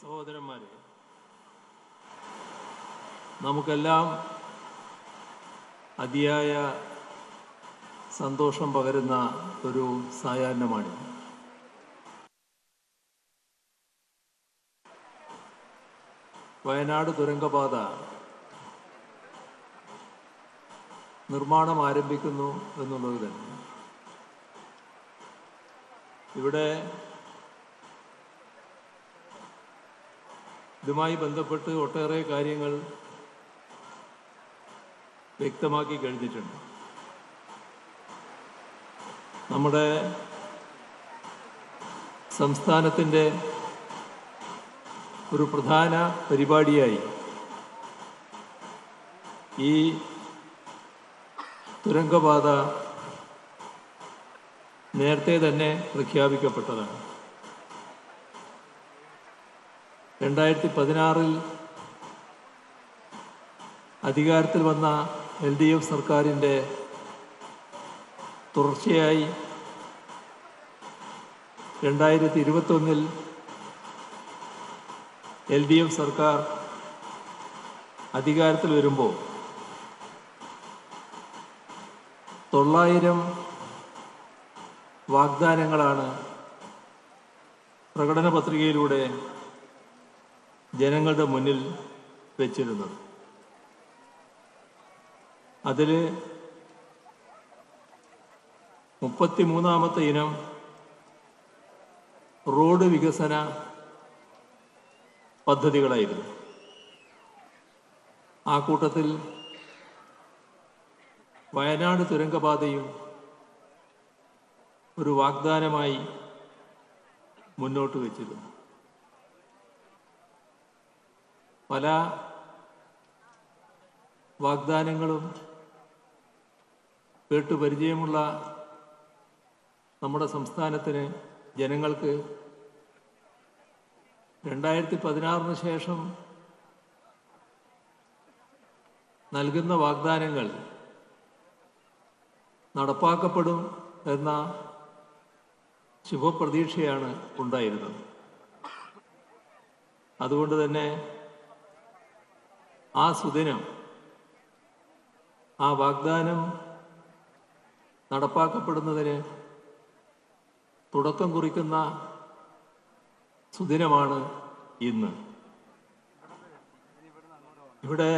സഹോദരന്മാരെ നമുക്കെല്ലാം അതിയായ സന്തോഷം പകരുന്ന ഒരു സായാഹ്നമാണ് വയനാട് തുരങ്കപാത നിർമ്മാണം ആരംഭിക്കുന്നു എന്നുള്ളത് തന്നെ. ഇവിടെ ഇതുമായി ബന്ധപ്പെട്ട് ഒട്ടേറെ കാര്യങ്ങൾ വ്യക്തമാക്കി കഴിഞ്ഞിട്ടുണ്ട്. നമ്മുടെ സംസ്ഥാനത്തിന്റെ ഒരു പ്രധാന പരിപാടിയായി ഈ തുരങ്കപാത നേരത്തെ തന്നെ പ്രഖ്യാപിക്കപ്പെട്ടതാണ്. രണ്ടായിരത്തി പതിനാറിൽ അധികാരത്തിൽ വന്ന എൽ ഡി എഫ് സർക്കാരിന്റെ തുടർച്ചയായി രണ്ടായിരത്തി ഇരുപത്തൊന്നിൽ എൽ ഡി എഫ് സർക്കാർ അധികാരത്തിൽ വരുമ്പോൾ തൊള്ളായിരം വാഗ്ദാനങ്ങളാണ് പ്രകടന പത്രികയിലൂടെ ജനങ്ങളുടെ മുന്നിൽ വെച്ചിരുന്നത്. അതിൽ മുപ്പത്തിമൂന്നാമത്തെ ഇനം റോഡ് വികസന പദ്ധതികളായിരുന്നു. ആ കൂട്ടത്തിൽ വയനാട് തുരങ്കപാതയും ഒരു വാഗ്ദാനമായി മുന്നോട്ട് വെച്ചിരുന്നു. പല വാഗ്ദാനങ്ങളും കേട്ടു പരിചയമുള്ള നമ്മുടെ സംസ്ഥാനത്തിന് ജനങ്ങൾക്ക് രണ്ടായിരത്തി പതിനാറിന് ശേഷം നൽകുന്ന വാഗ്ദാനങ്ങൾ നടപ്പാക്കപ്പെടും എന്ന ശുഭപ്രതീക്ഷയാണ് ഉണ്ടായിരുന്നത്. അതുകൊണ്ട് തന്നെ ആ സുദിനം ആ വാഗ്ദാനം നടപ്പാക്കപ്പെടുന്നതിന് തുടക്കം കുറിക്കുന്ന സുദിനമാണ് ഇന്ന്. ഇവിടെ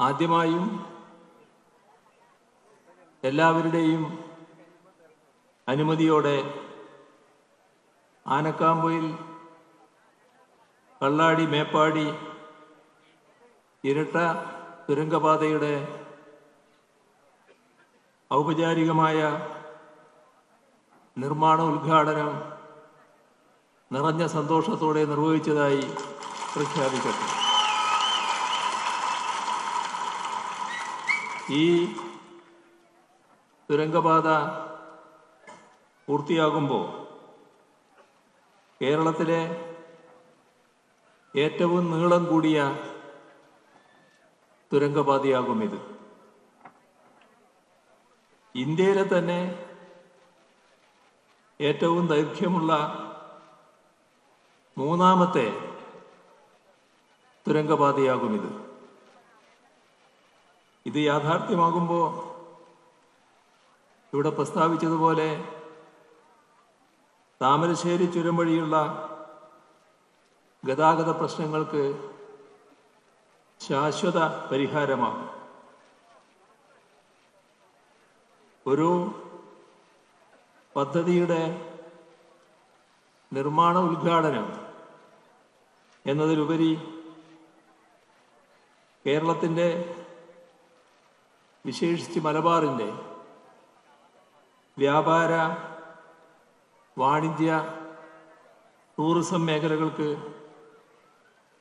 ആദ്യമായും എല്ലാവരുടെയും അനുമതിയോടെ ആനക്കാമ്പൊയിൽ കള്ളാടി മേപ്പാടി ഇരട്ട തുരങ്കപാതയുടെ ഔപചാരികമായ നിർമ്മാണ ഉദ്ഘാടനം നിറഞ്ഞ സന്തോഷത്തോടെ നിർവഹിച്ചതായി പ്രഖ്യാപിക്കട്ടെ ഈ തുരങ്കപാത പൂർത്തിയാകുമ്പോൾ കേരളത്തിലെ ഏറ്റവും നീളം കൂടിയ തുരങ്കപാതയാകും ഇത്. ഇന്ത്യയിലെ തന്നെ ഏറ്റവും ദൈർഘ്യമുള്ള മൂന്നാമത്തെ തുരങ്കപാതയാകും ഇത്. ഇത് യാഥാർത്ഥ്യമാകുമ്പോൾ ഇവിടെ പ്രസ്താവിച്ചതുപോലെ താമരശ്ശേരി ചുരം വഴിയുള്ള ഗതാഗത പ്രശ്നങ്ങൾക്ക് ശാശ്വത പരിഹാരമാകും. ഒരു പദ്ധതിയുടെ നിർമ്മാണ ഉദ്ഘാടനം എന്നതിലുപരി കേരളത്തിന്റെ വിശേഷിച്ച് മലബാറിന്റെ വ്യാപാര വാണിജ്യ ടൂറിസം മേഖലകൾക്ക്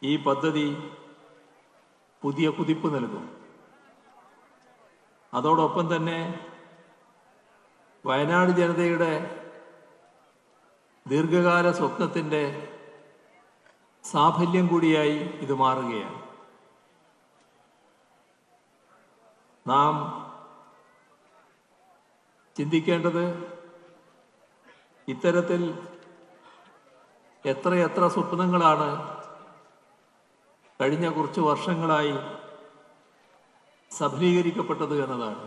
ഈ പദ്ധതി പുതിയ കുതിപ്പ് നൽകും. അതോടൊപ്പം തന്നെ വയനാട് ജനതയുടെ ദീർഘകാല സ്വപ്നത്തിന്റെ സാഫല്യം കൂടിയായി ഇത് മാറുകയാണ്. നാം ചിന്തിക്കേണ്ടത് ഇത്തരത്തിൽ എത്രയെത്ര സ്വപ്നങ്ങളാണ് കഴിഞ്ഞ കുറച്ച് വർഷങ്ങളായി സഫലീകരിക്കപ്പെട്ടത് എന്നതാണ്.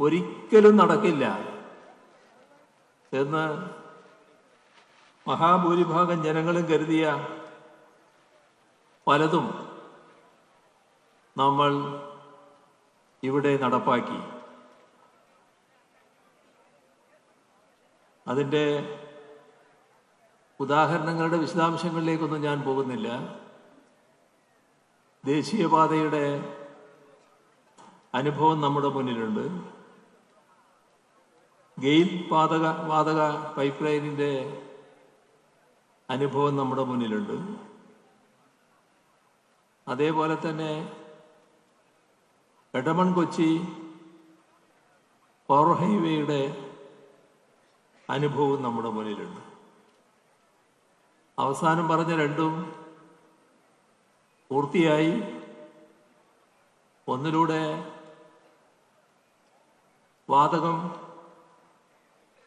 ഒരിക്കലും നടക്കില്ല എന്ന് മഹാഭൂരിഭാഗം ജനങ്ങളും കരുതിയ പലതും നമ്മൾ ഇവിടെ നടപ്പാക്കി. അതിന്റെ ഉദാഹരണങ്ങളുടെ വിശദാംശങ്ങളിലേക്കൊന്നും ഞാൻ പോകുന്നില്ല. ദേശീയപാതയുടെ അനുഭവം നമ്മുടെ മുന്നിലുണ്ട്. ഗെയിൽ പാതക വാതക പൈപ്പ് ലൈനിന്റെ അനുഭവം നമ്മുടെ മുന്നിലുണ്ട്. അതേപോലെ തന്നെ എടമൺ കൊച്ചി പവർ ഹൈവേയുടെ അനുഭവവും നമ്മുടെ മുന്നിലുണ്ട്. അവസാനം പറഞ്ഞ രണ്ടും പൂർത്തിയായി. ഒന്നിലൂടെ വാതകം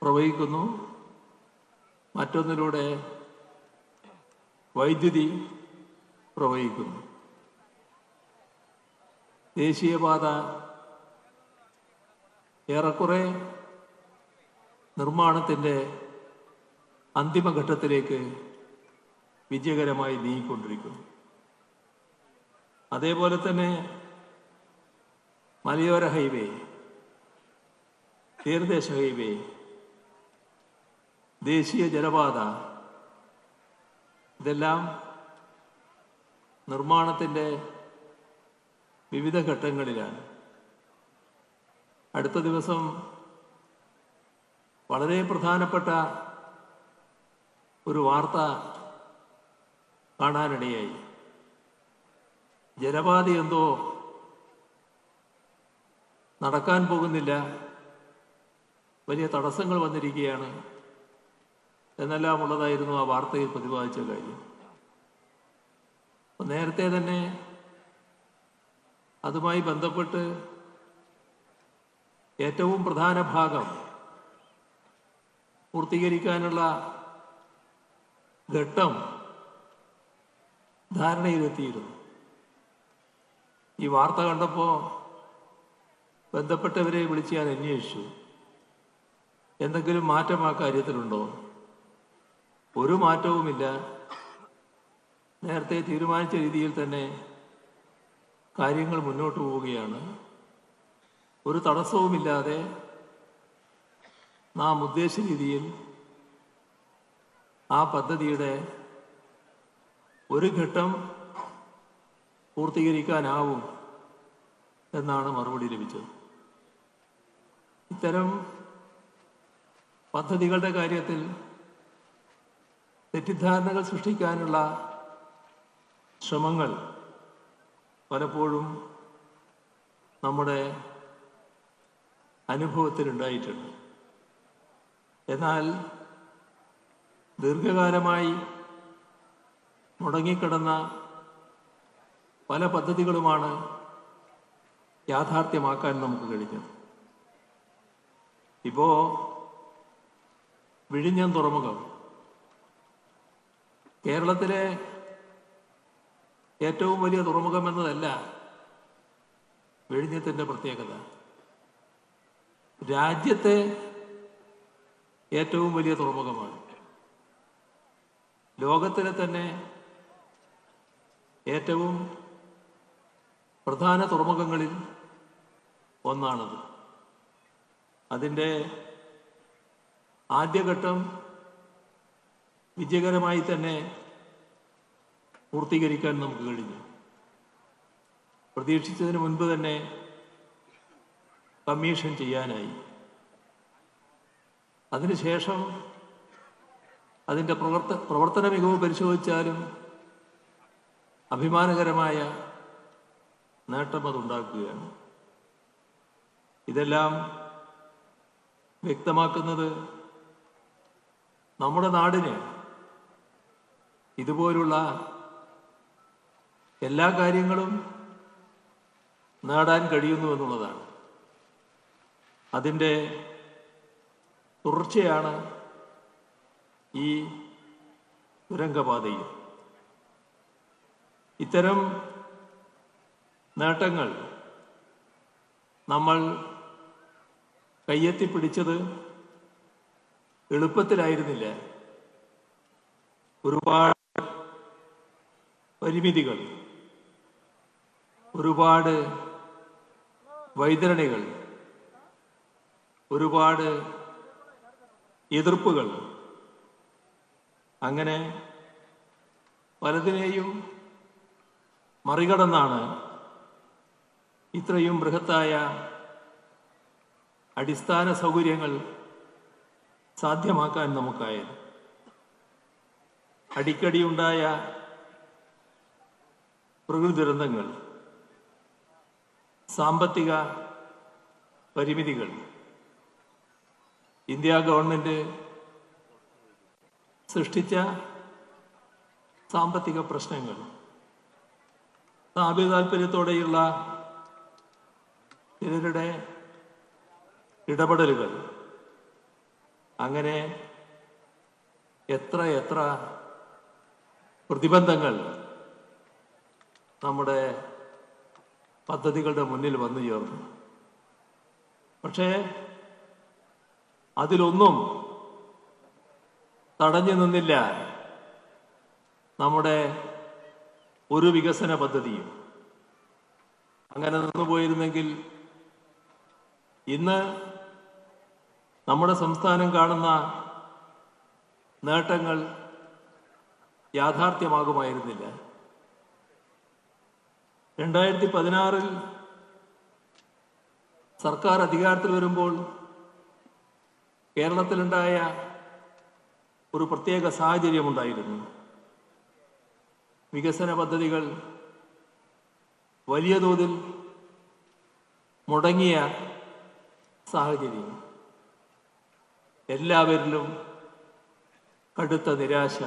പ്രവഹിക്കുന്നു. മറ്റൊന്നിലൂടെ വൈദ്യുതി പ്രവഹിക്കുന്നു. ദേശീയപാത ഏറെക്കുറെ നിർമ്മാണത്തിന്റെ അന്തിമഘട്ടത്തിലേക്ക് വിജയകരമായി നീങ്ങിക്കൊണ്ടിരിക്കുന്നു. അതേപോലെ തന്നെ മലയോര ഹൈവേ തീരദേശ ഹൈവേ ദേശീയ ജലപാത ഇതെല്ലാം നിർമ്മാണത്തിന്റെ വിവിധ ഘട്ടങ്ങളിലാണ്. അടുത്ത ദിവസം വളരെ പ്രധാനപ്പെട്ട ഒരു വാർത്ത കാണാനിടയായി. ജലപാത എന്തോ നടക്കാൻ പോകുന്നില്ല. വലിയ തടസ്സങ്ങൾ വന്നിരിക്കുകയാണ്. എന്നെല്ലാം ഉള്ളതായിരുന്നു ആ വാർത്തയിൽ പ്രതിപാദിച്ച കാര്യം. നേരത്തെ തന്നെ അതുമായി ബന്ധപ്പെട്ട് ഏറ്റവും പ്രധാന ഭാഗം പൂർത്തീകരിക്കാനുള്ള ഘട്ടം ധാരണയിലെത്തിയിരുന്നു. ഈ വാർത്ത കണ്ടപ്പോൾ ബന്ധപ്പെട്ടവരെ വിളിച്ച് ഞാൻ അന്വേഷിച്ചു. എന്തെങ്കിലും മാറ്റം ആ കാര്യത്തിലുണ്ടോ? ഒരു മാറ്റവുമില്ല. നേരത്തെ തീരുമാനിച്ച രീതിയിൽ തന്നെ കാര്യങ്ങൾ മുന്നോട്ട് പോവുകയാണ്. ഒരു തടസ്സവുമില്ലാതെ നാം ഉദ്ദേശ രീതിയിൽ ആ പദ്ധതിയുടെ ഒരു ഘട്ടം പൂർത്തീകരിക്കാനാവും എന്നാണ് മറുപടി ലഭിച്ചത്. ഇത്തരം പദ്ധതികളുടെ കാര്യത്തിൽ തെറ്റിദ്ധാരണകൾ സൃഷ്ടിക്കാനുള്ള ശ്രമങ്ങൾ പലപ്പോഴും നമ്മുടെ അനുഭവത്തിലുണ്ടായിട്ടുണ്ട്. എന്നാൽ ദീർഘകാലമായി മുടങ്ങിക്കിടന്ന പല പദ്ധതികളുമാണ് യാഥാർത്ഥ്യമാക്കാൻ നമുക്ക് കഴിഞ്ഞത്. ഇപ്പോ വിഴിഞ്ഞം തുറമുഖം. കേരളത്തിലെ ഏറ്റവും വലിയ തുറമുഖം എന്നതല്ല വിഴിഞ്ഞത്തിന്റെ പ്രത്യേകത. രാജ്യത്തെ ഏറ്റവും വലിയ തുറമുഖമാണ്. ലോകത്തിലെ തന്നെ ഏറ്റവും പ്രധാന തുറമുഖങ്ങളിൽ ഒന്നാണത്. അതിന്റെ ആദ്യഘട്ടം വിജയകരമായി തന്നെ പൂർത്തീകരിക്കാൻ നമുക്ക് കഴിഞ്ഞു. പ്രതീക്ഷിച്ചതിന് മുൻപ് തന്നെ കമ്മീഷൻ ചെയ്യാനായി. അതിനുശേഷം അതിന്റെ പ്രവർത്ത പ്രവർത്തന മികവ് പരിശോധിച്ചാലും അഭിമാനകരമായ നേട്ടം അതുണ്ടാക്കുകയാണ് ഇതെല്ലാം വ്യക്തമാക്കുന്നത് നമ്മുടെ നാടിന് ഇതുപോലുള്ള എല്ലാ കാര്യങ്ങളും നേടാൻ കഴിയുന്നു എന്നുള്ളതാണ്. അതിന്റെ തുടർച്ചയാണ് ഈ തുരങ്കപാതയിൽ. ഇത്തരം നേട്ടങ്ങൾ നമ്മൾ കയ്യെത്തിപ്പിടിച്ചത് എളുപ്പത്തിലായിരുന്നില്ല. ഒരുപാട് പരിമിതികൾ ഒരുപാട് വൈതരണികൾ ഒരുപാട് എതിർപ്പുകൾ. അങ്ങനെ പലതിനെയും മറികടന്നാണ് ഇത്രയും ബൃഹത്തായ അടിസ്ഥാന സൗകര്യങ്ങൾ സാധ്യമാക്കാൻ നമുക്കായത്. അടിക്കടി ഉണ്ടായ പ്രകൃതി ദുരന്തങ്ങൾ സാമ്പത്തിക പരിമിതികൾ ഇന്ത്യ ഗവൺമെന്റ് സൃഷ്ടിച്ച സാമ്പത്തിക പ്രശ്നങ്ങൾ സ്ഥാപിത താല്പര്യത്തോടെയുള്ള ചിലരുടെ ഇടപെടലുകൾ. അങ്ങനെ എത്ര എത്ര പ്രതിബന്ധങ്ങൾ നമ്മുടെ പദ്ധതികളുടെ മുന്നിൽ വന്നു ചേർന്നു. പക്ഷേ അതിലൊന്നും തടഞ്ഞു നിന്നില്ല നമ്മുടെ ഒരു വികസന പദ്ധതിയും. അങ്ങനെ നിന്നുപോയിരുന്നെങ്കിൽ ഇന്ന് നമ്മുടെ സംസ്ഥാനം കാണുന്ന നേട്ടങ്ങൾ യാഥാർത്ഥ്യമാകുമായിരുന്നില്ല. രണ്ടായിരത്തി പതിനാറിൽ സർക്കാർ അധികാരത്തിൽ വരുമ്പോൾ കേരളത്തിലുണ്ടായ ഒരു പ്രത്യേക സാഹചര്യമുണ്ടായിരുന്നു. വികസന പദ്ധതികൾ വലിയ തോതിൽ മുടങ്ങിയ സാഹചര്യം. എല്ലാവരിലും കടുത്ത നിരാശ